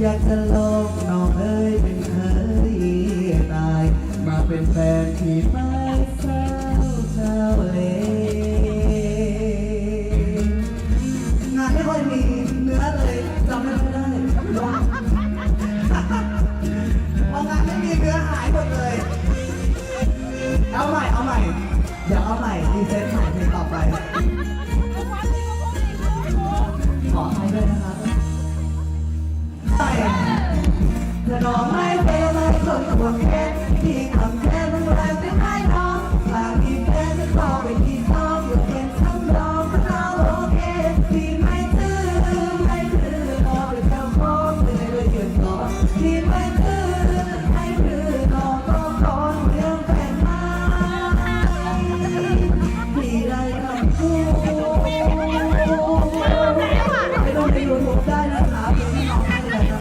อยากจะลองน้องเอ้ยเป็นเคยตาย มาเป็นแฟนที่ไม่เศร้าเศร้าเลยงานไม่ค่อยมีเนื้อเลยจำไม่ค่อยได้พองานไม่มีเนื้อหายหมดเลย เอาใหม่เอาใหม่อดี๋ยเอาใหม่รีเซ็ตใหม่ นองไม้เปรไม้สดวแค่ที่ทำแค่มันแรก็นไม้น้องฝากีแค่จะต่อไปที่ซ้อมยู่เป็นคำร้องก็เอาโอเคที่ไม่ตื้อไม่ตื้อต่อไเจ้าของเพื่อเลยหยุดต่อที่ไม่ตื้อไม่ตื้อต่อก็ขอเรื่องแฟนไม้มีอไรมาพูดได้นะ